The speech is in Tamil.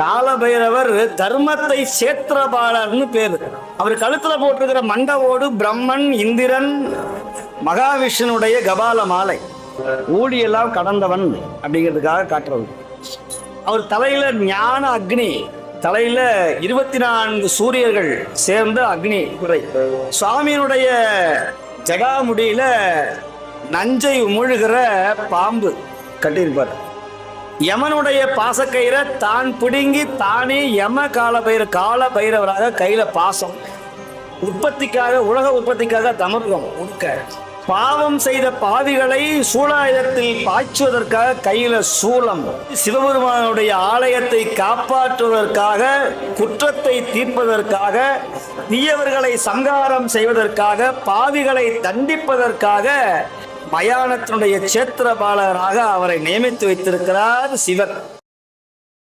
காலபைரவர் தர்மத்தை சேத்திரபாலர்னு பேரு. அவர் கழுத்துல போட்டிருக்கிற மண்டவோடு பிரம்மன் இந்திரன் மகாவிஷ்ணுடைய கபால மாலை. ஊழியெல்லாம் கடந்தவன் அப்படிங்கிறதுக்காக காட்டுறது அவர் தலையில ஞான அக்னி தலையில இருபத்தி நான்கு சூரியர்கள் சேர்ந்த அக்னி குறை. சுவாமியினுடைய ஜகாமுடியில நஞ்சை முழுகிற பாம்பு கட்டியிருப்பார். யமனுடைய பாசக்கயிறை தான் பிடுங்கி தானே யம கால பைர கால பைரவராக கையில பாசம். உற்பத்திக்காக உலக உற்பத்திக்காக தமர்க்கம். உடுக்க. பாவம் செய்த பாவிகளை சூழாயுதத்தில் பாய்ச்சுவதற்காக கையில சூலம். சிவபெருமானுடைய ஆலயத்தை காப்பாற்றுவதற்காக குற்றத்தை தீர்ப்பதற்காக தீயவர்களை சங்காரம் செய்வதற்காக பாவிகளை தண்டிப்பதற்காக மயானத்தினுடைய சேத்திரபாலராக அவரை நியமித்து வைத்திருக்கிறார் சிவன்.